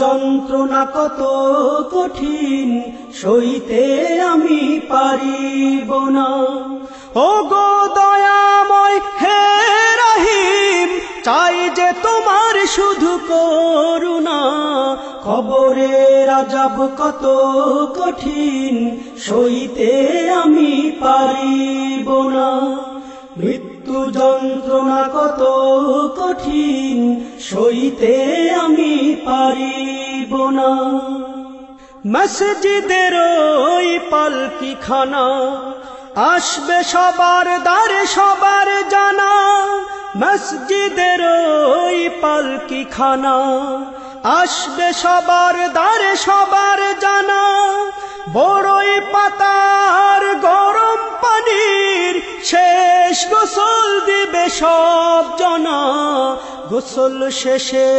যন্ত্রণা কত কঠিন, সইতে আমি পারিব না। ও গো দয়াময় হে রহিম, চাই যে তোমার শুধু করুণা। খবরে রাজাব কত কঠিন, সইতে আমি পারিব না। মৃত্যু যন্ত্রণা কত কঠিন, সইতে আমি পারিব না। মসজিদের ওই পালকি খানা আসবে সবার দ্বারে সবার জানা। মসজিদের ওই পালকি খানা আসবে সবার দ্বারে সবার জানা। বড়ই পাতার গরম পানির শেষ গোসল দিবে সব জনা। গোসল শেষে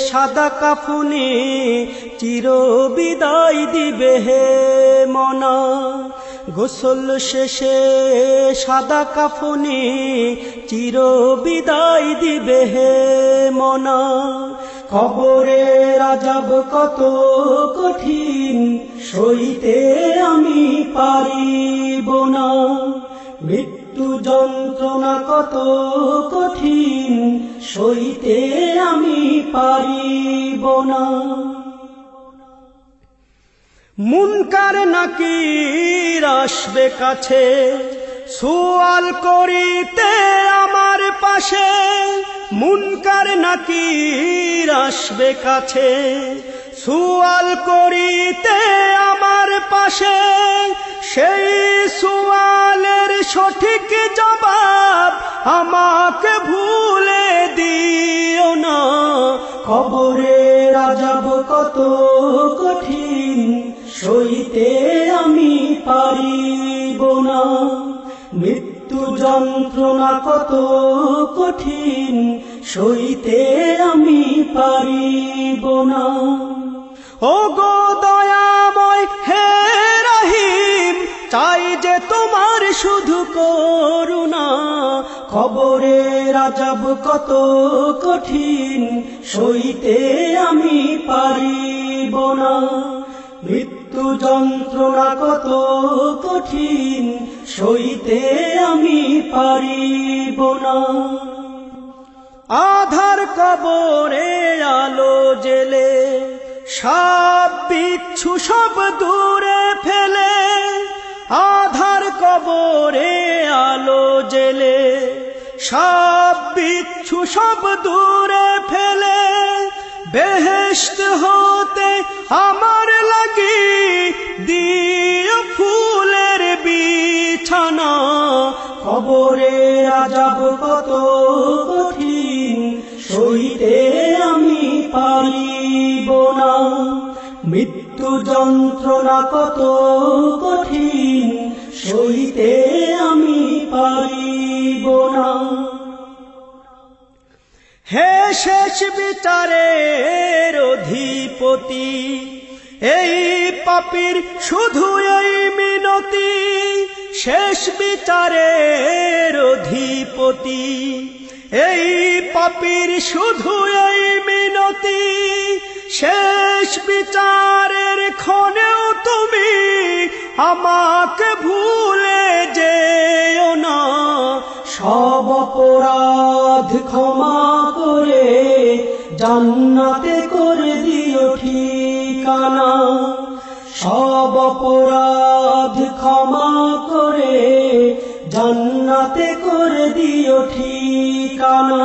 সাদা কাফুনি চির বিদায় দিবে হে মনা। গোসল শেষে সাদা কাফুনি চির বিদায় দিবে হে মনা। খবরে রাজাব কত কঠিন, সইতে আমি পারিব না। মৃত্যু যন্ত্রণা কত কঠিন, সইতে আমি পারিব না। মুনকার নাকি আসবে কাছে, সুয়াল করিতে আমার পাশে। মুনকার নাকি আসবে কাছে, সুয়াল করিতে আমার পাশে। সেই সুয়ালের সঠিক জবাব আমাকে ভুলে দিও না। খবরে রাজাব কত কঠিন, সইতে আমি পারিব না। মৃত্যু যন্ত্রণা কত কঠিন, সইতে আমি পারিব না। ও গো দয়াময়, হে চাই যে তোমার শুধু করুণা। খবরে রাজাব কত কঠিন, সইতে আমি পারিব না। মৃত্যু যন্ত্রণা কত কঠিন, সইতে আমি পারিব না। আধার কবরে আলো জেলে সব বিচ্ছু সব দূরে আধার কবরে আলো জেলে, সব বিচ্ছু সব দূরে ফেলে, বেহেশত হতে আমার লাগি দিও ফুলের বিছানা। খবরে রাজাব কত কঠিন, সইতে আমি পারিব না। মৃত্যু যন্ত্রণা কত কঠিন, সইতে আমি পারিব না। হে শেষ বিচারের অধিপতি, এই পাপির শুধু এই মিনতি, শেষ বিচারের অধিপতি, এই পাপির শুধু এই মিনতি শেষ বিচারের ক্ষণেও তুমি আমাকে ভুলে যেও না। সব অপরাধ ক্ষমা করে জান্নাতে করে দিও ঠিকানা। সব অপরাধ ক্ষমা করে জান্নাতে করে দিও ঠিকানা।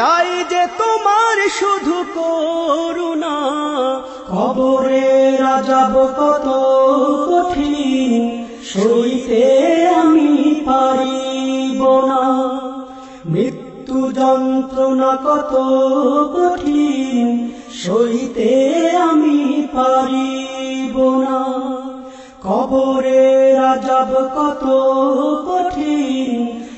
চাই যে তোমার শুধু করুণা। খবরে রাজাব কত কঠিন, সইতে আমি পারিব না। মৃত্যু যন্ত্রণা কত কঠিন, সইতে আমি পারিব না। কবরে রাজাব কত কঠিন